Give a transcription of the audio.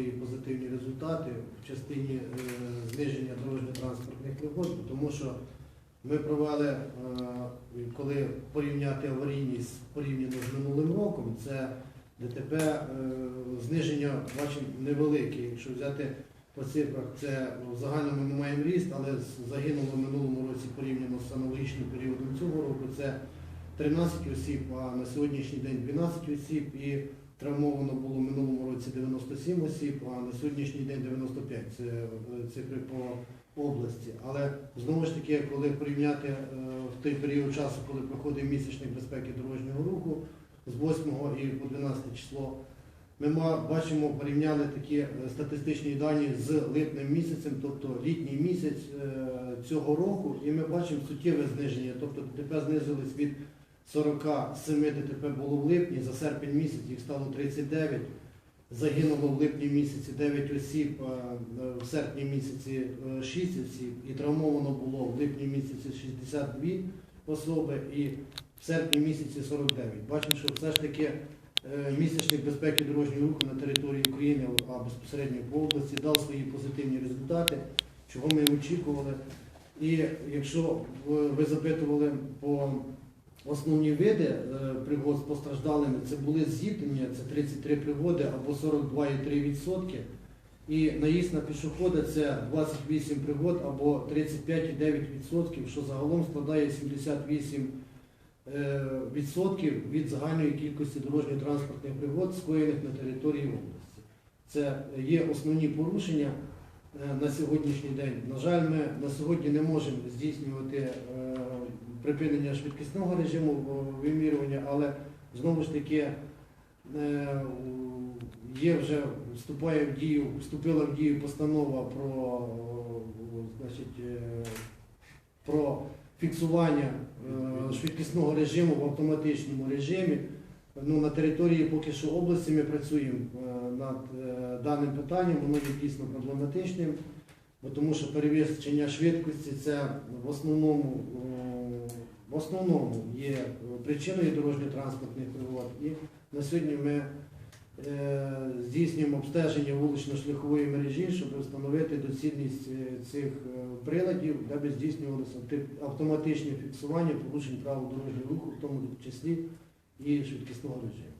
свої позитивні результати в частині е, зниження дорожньо-транспортних пригод, тому що ми провели, е, коли порівняти аварійність порівняно з минулим роком, це ДТП е, зниження бачимо невелике. Якщо взяти по цифрах, це в загальному ми маємо ріст, але загинуло в минулому році порівняно з аналогічним періодом цього року. Це 13 осіб, а на сьогоднішній день 12 осіб і травмовано було в минулому році 97 осіб, а на сьогоднішній день 95. Це е, цифри по області. Але знову ж таки, коли порівняти е, в той період часу, коли проходив місячник безпеки дорожнього руху з 8 і по 12 число, ми бачимо, порівняли такі е, статистичні дані з липнем місяцем, тобто літній місяць цього року, і ми бачимо суттєве зниження. Тобто ДТП знизились від 47 ДТП було в липні, за серпень місяць їх стало 39. Загинуло в липні місяці 9 осіб, е, в серпні місяці е, 6 осіб, і травмовано було в липні місяці 62 особи і в серпні місяці 49. Бачимо, що все ж таки е, місячник безпеки дорожнього руху на території України, а безпосередньо по області, дав свої позитивні результати, чого ми очікували. І якщо ви запитували по основні види е, пригод з постраждалими, це були зіткнення, це 33 пригоди або 42,3%. І наїзд на пішохода це 28 пригод або 35,9%, що загалом складає 78 е, відсотків від загальної кількості дорожньо-транспортних пригод, скоєних на території області. Це є основні порушення е, на сьогоднішній день. На жаль, ми на сьогодні не можемо здійснювати припинення швидкісного режиму вимірювання, але знову ж таки е, є вже вступає в дію, вступила в дію постанова про, значить, е, про фіксування е, швидкісного режиму в автоматичному режимі. Ну, на території поки що області ми працюємо над даним питанням, воно є дійсно проблематичним, тому що перевищення швидкості це в основному, в основному є причиною дорожньо-транспортних пригод. І на сьогодні ми е, здійснюємо обстеження вулично-шляхової мережі, щоб встановити доцільність е, цих е, приладів, де би здійснювалося автоматичне фіксування порушень правил дорожнього руху, в тому числі і швидкісного режиму.